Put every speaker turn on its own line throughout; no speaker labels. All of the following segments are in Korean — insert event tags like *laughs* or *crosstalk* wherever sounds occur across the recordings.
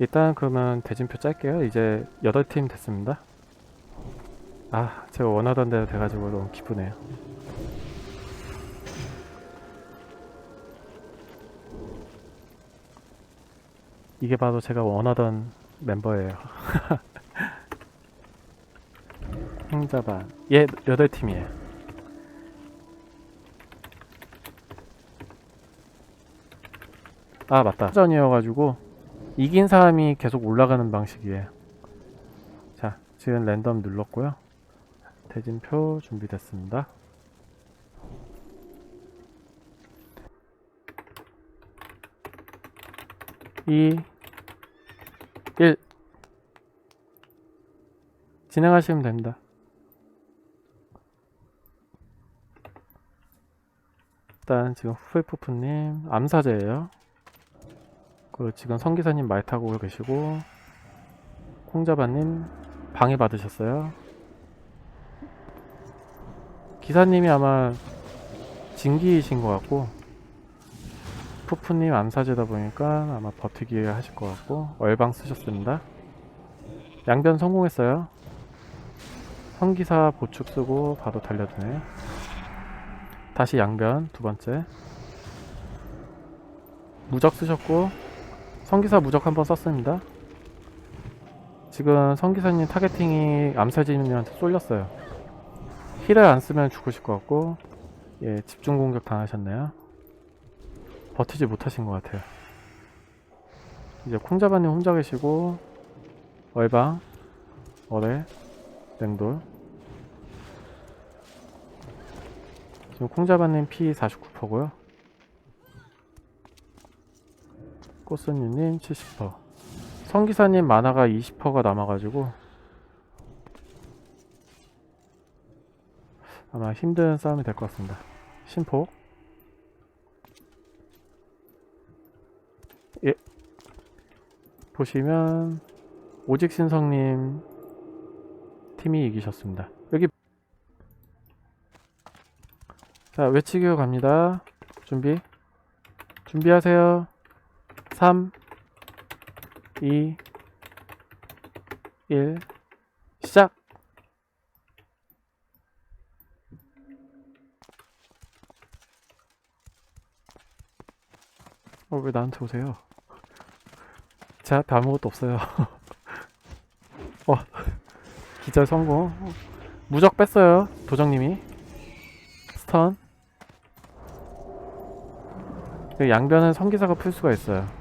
일단 그러면 대진표 짤게요. 이제 8팀 됐습니다. 아, 제가 원하던 대로 돼가지고 너무 기쁘네요. 이게 바로 제가 원하던 멤버예요. *laughs* 행자반. 예, 8팀이에요. 아, 맞다. 전이어가지고 이긴 사람이 계속 올라가는 방식이에요. 자, 지금 랜덤 눌렀고요. 대진표 준비됐습니다. 이, 일. 진행하시면 됩니다. 일단 지금 후회푸프님 암사제예요. 그 지금 성기사님 말 타고 계시고 콩자바님 방해 받으셨어요. 기사님이 아마 진기이신 것 같고 푸푸님 암사제다 보니까 아마 버티기 하실 것 같고 얼방 쓰셨습니다. 양변 성공했어요. 성기사 보축 쓰고 바로 달려드네요. 다시 양변 두 번째 무적 쓰셨고 성기사 무적 한번 썼습니다. 지금 성기사님 타겟팅이 암살진님한테 쏠렸어요. 힐을 안 쓰면 죽으실 것 같고, 예, 집중 공격 당하셨네요. 버티지 못하신 것 같아요. 이제 콩자바님 혼자 계시고, 얼방, 어뢰, 냉돌. 지금 콩자바님 피 49%고요. 꽃선유님 70%. 성기사님 만화가 20%가 남아가지고 아마 힘든 싸움이 될 것 같습니다. 심포. 예. 보시면 오직 신성님 팀이 이기셨습니다. 여기 자 외치기로 갑니다. 준비. 준비하세요. 3 2 1 시작! 어, 왜 나한테 오세요? *laughs* 제 앞에 아무것도 없어요. *laughs* 어, 기절 성공. 무적 뺐어요, 도정님이. 스턴. 그 양변은 성기사가 풀 수가 있어요.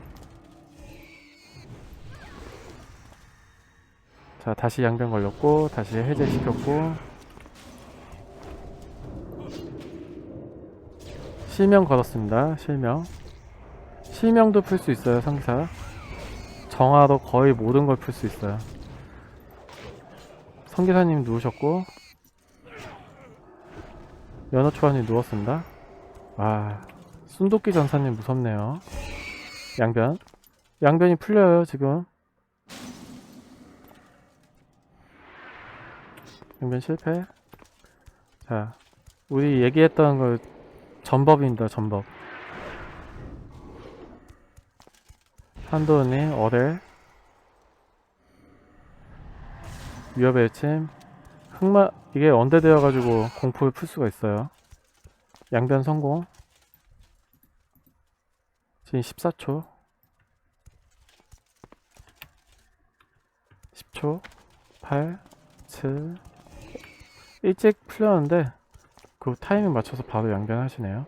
자, 다시 양변 걸렸고, 다시 해제시켰고. 실명 걸었습니다. 실명. 실명도 풀 수 있어요, 성기사. 정화도 거의 모든 걸 풀 수 있어요. 성기사님 누우셨고, 연어초반님 누웠습니다. 와, 순도끼 전사님 무섭네요. 양변. 양변이 풀려요, 지금. 변 실패. 자, 우리 얘기했던 거 전법입니다, 전법. 한도님, 어뢰. 위협의 일침. 흑마, 이게 언데되어 가지고 공포를 풀 수가 있어요. 양변 성공. 지금 14초. 10초. 8, 7. 일찍 풀렸는데, 그 타이밍 맞춰서 바로 양변 하시네요.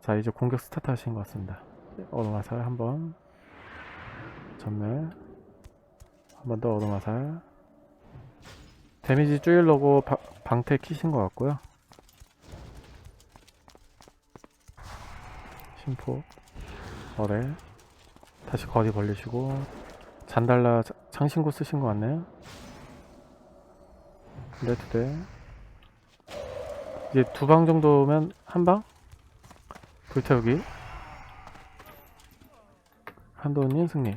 자, 이제 공격 스타트 하신 것 같습니다. 어둠화살 한 번. 전멸. 한번더 어둠화살. 데미지 줄이려고 바- 방패 키신 것 같고요. 심포, 어뢰, 다시 거리 벌리시고 잔달라 자- 창신구 쓰신 것 같네요. 네, 두 대. 이제 두 방 정도면 한 방? 불태우기. 한도님 승리.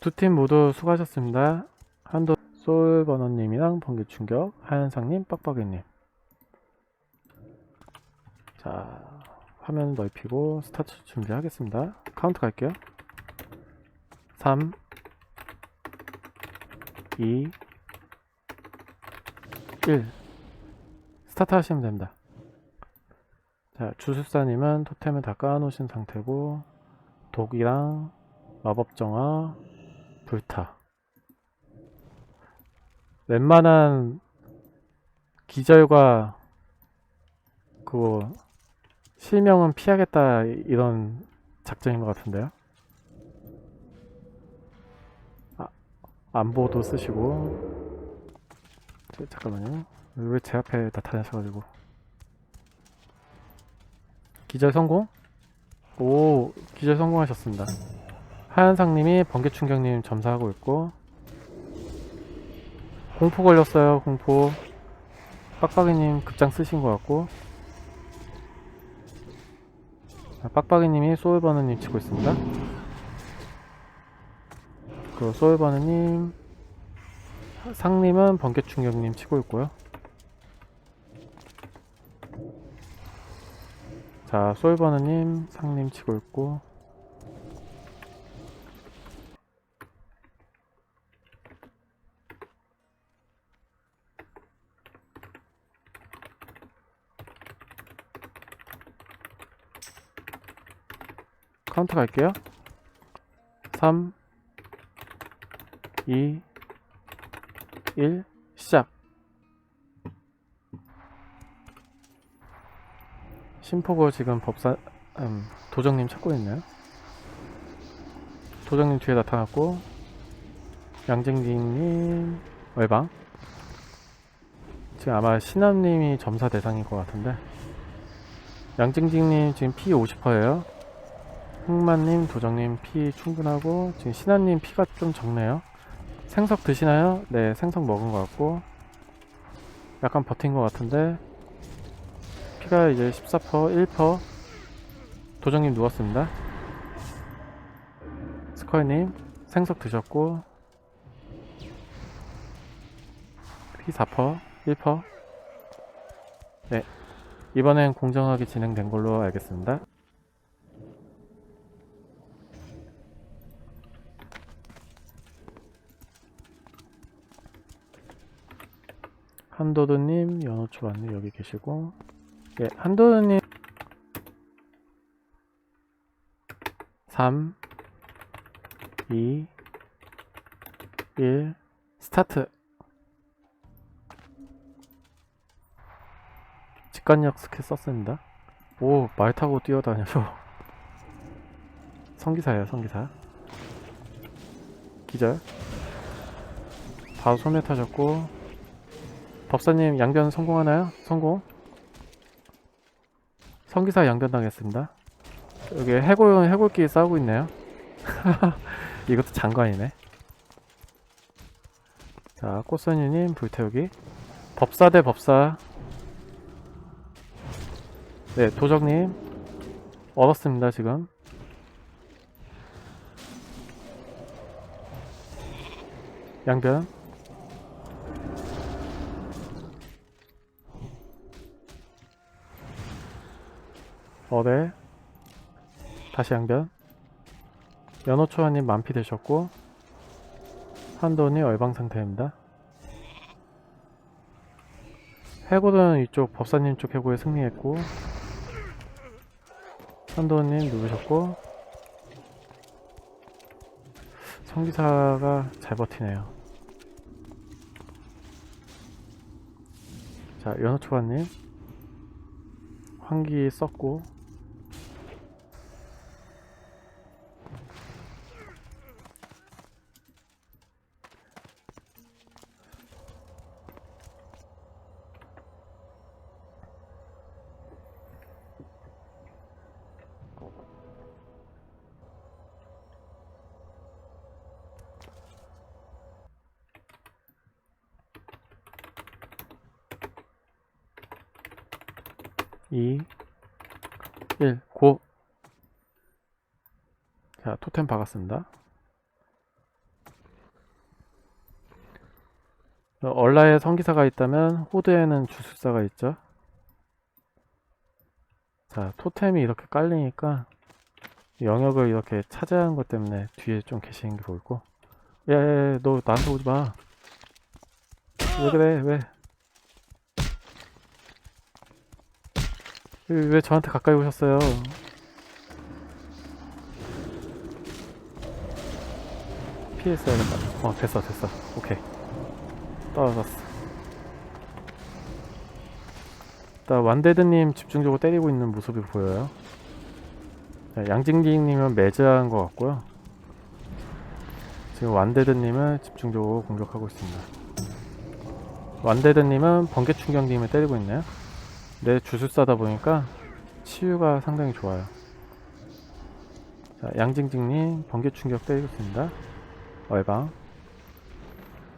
두 팀 모두 수고하셨습니다. 한도 솔버너님이랑 번개 충격, 하현상님, 빡빡이님. 자, 화면 넓히고 스타트 준비하겠습니다. 카운트 갈게요. 3 2 1 스타트 하시면 됩니다. 자, 주술사님은 토템을 다 깔아놓으신 상태고 독이랑 마법정화 불타 웬만한 기절과 그거 실명은 피하겠다 이런 작전인 것 같은데요. 안보도 쓰시고 저, 잠깐만요. 왜 제 앞에 나타나셔가지고 기절 성공? 오 기절 성공하셨습니다. 하얀상님이 번개충격님 점사하고 있고 공포 걸렸어요 공포 빡빡이님 급장 쓰신 것 같고 아, 빡빡이님이 소울버너님 치고 있습니다 그 소울버너님 상님은 번개충격님 치고 있고요 자 소울버너님 상님 치고 있고 카운트 갈게요. 3, 2, 1, 시작. 심포고 지금 법사, 음, 도정님 찾고 있나요? 도정님 뒤에 나타났고, 양쟁기님, 외방. 지금 아마 신암님이 점사 대상일 것 같은데, 양쟁징님 지금 피 50%예요. 흑마님, 도정님 피 충분하고 지금 신하님 피가 좀 적네요. 생석 드시나요? 네, 생석 먹은 것 같고 약간 버틴 것 같은데 피가 이제 14%, 1% 도정님 누웠습니다. 스컬님 생석 드셨고 피 4%, 1%. 네, 이번엔 공정하게 진행된 걸로 알겠습니다. 한도도님, 연호초반님 여기 계시고, 예, 한도도님 3, 2, 1, 스타트. 직관력 스킬 썼습니다. 오, 말 타고 뛰어다녀서. 성기사예요, 성기사. 기절. 바로 소매 타셨고, 법사님 양변 성공하나요? 성공. 성기사 양변 당했습니다. 여기 해골 해골끼리 싸우고 있네요. *laughs* 이것도 장관이네. 자, 꽃선유님 불태우기. 법사 대 법사. 네, 도적님 얻었습니다 지금. 양변. 어네 다시 양변 연호초아님 만피 되셨고 한돈이 얼방 상태입니다. 해골은 이쪽 법사님 쪽 해골에 승리했고 한돈님 누르셨고 성기사가 잘 버티네요. 자 연호초아님. 환기 썼고 이 1, 고! 자, 토템 박았습니다. 어, 얼라에 성기사가 있다면 호드에는 주술사가 있죠. 자, 토템이 이렇게 깔리니까 영역을 이렇게 차지한 것 때문에 뒤에 좀 계시는 게 보이고 야, 야, 야, 너 나한테 오지 마. 왜 그래, 왜? 왜, 왜 저한테 가까이 오셨어요? 피했어야겠다. 어, 됐어, 됐어. 오케이. 떨어졌어. 일단 완데드님 집중적으로 때리고 있는 모습이 보여요. 자, 양징징님은 매즈한 것 같고요. 지금 완데드님을 집중적으로 공격하고 있습니다. 완데드님은 번개 충격님을 때리고 있네요. 내 주술사다 보니까 치유가 상당히 좋아요. 자, 양징징님 번개 충격 때리고 있습니다. 얼방.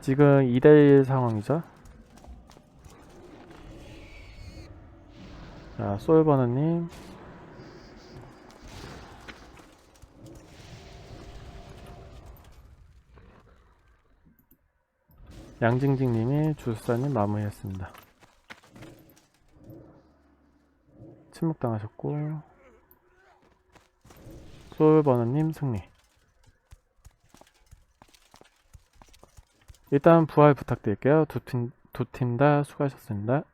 지금 2대1 상황이죠. 자, 솔버너님. 양징징님이 주술사님 마무리했습니다. 침묵당하셨고, 솔버너님 승리. 일단 부활 부탁드릴게요. 두 팀, 두 팀 다 수고하셨습니다.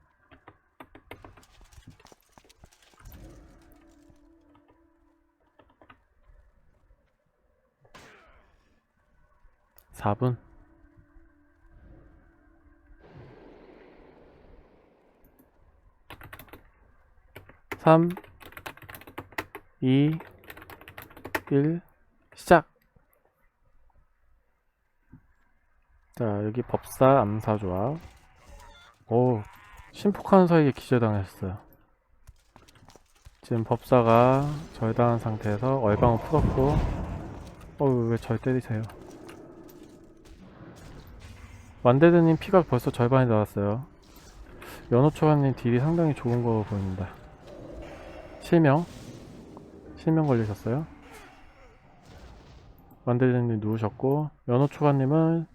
사분 삼, 이, 일, 시작! 자, 여기 법사, 암사 조합. 오, 신폭하는 사이에 기절당했어요. 지금 법사가 절당한 상태에서 얼방을 풀었고, 어우, 왜 절 때리세요? 완데드님 피가 벌써 절반이 나왔어요. 연호초가님 딜이 상당히 좋은 거 보입니다. 실명? 실명 걸리셨어요? 완데드님 누우셨고, 연호초가님은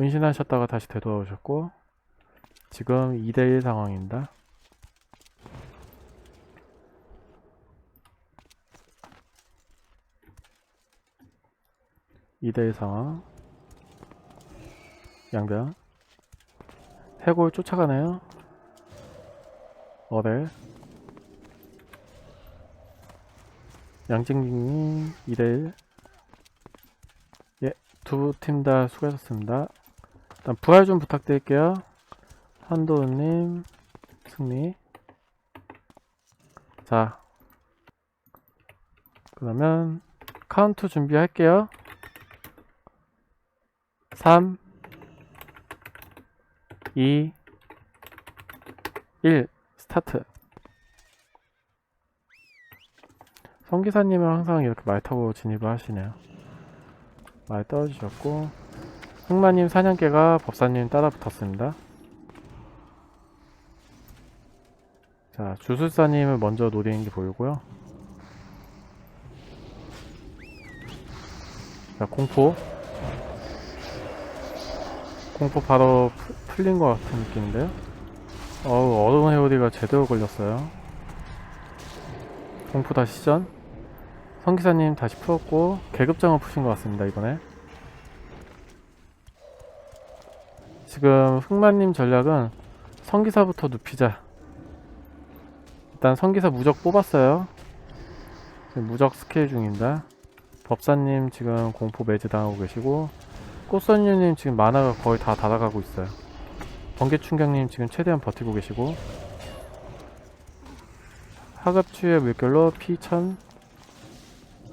은신하셨다가 다시 되돌아오셨고, 지금 2대1 상황입니다. 이대1 상황. 양변 해골 쫓아가나요? 어벨 양징징님 2대1 예, 두 팀 다 수고하셨습니다. 일단 부활 좀 부탁드릴게요. 한도우님 승리. 자 그러면 카운트 준비할게요. 3 2 1 스타트 성기사님은 항상 이렇게 말 타고 진입을 하시네요 말 떨어지셨고 흑마님 사냥개가 법사님 따라 붙었습니다 자 주술사님을 먼저 노리는 게 보이고요 자 공포 공포 바로 푸- 풀린 것 같은 느낌인데요? 어우, 어둠 회오리가 제대로 걸렸어요. 공포 다시 시전. 성기사님 다시 풀었고, 계급장을 푸신 것 같습니다, 이번에. 지금 흑마님 전략은 성기사부터 눕히자. 일단 성기사 무적 뽑았어요. 무적 스킬 중입니다. 법사님 지금 공포 매즈 당하고 계시고, 꽃선유님 지금 만화가 거의 다 달아가고 있어요. 번개충격님 지금 최대한 버티고 계시고 하급추의 물결로 P1000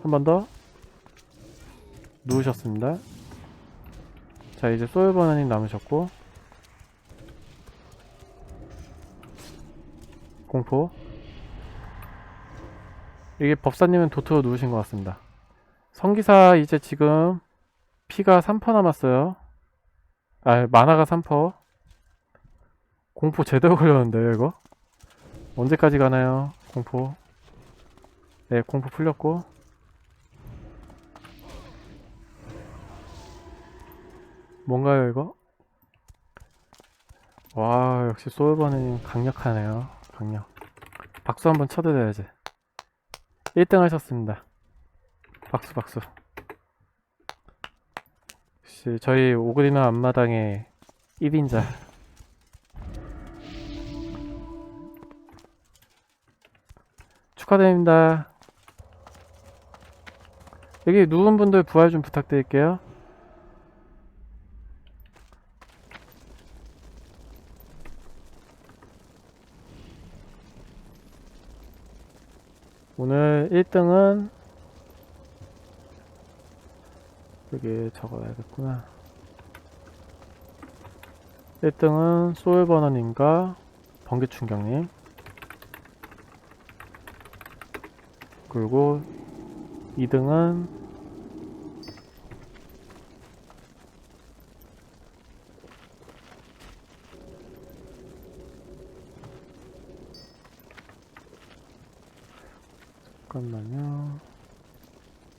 한 번 더 누우셨습니다. 자 이제 소울버너님 남으셨고 공포 이게 법사님은 도트로 누우신 것 같습니다. 성기사 이제 지금 피가 3% 남았어요. 아, 만화가 3%. 공포 제대로 걸렸는데요, 이거? 언제까지 가나요? 공포. 네, 공포 풀렸고. 뭔가요, 이거? 와, 역시 소울버는 강력하네요. 강력. 박수 한번 쳐드려야지. 1등 하셨습니다. 박수, 박수. 역시 저희 오그리노 앞마당의 1인자. 축하드립니다. 여기 누운 분들 부활 좀 부탁드릴게요. 오늘 1등은 여기 적어야겠구나. 1등은 소울버너님과 번개충경님 그리고 2등은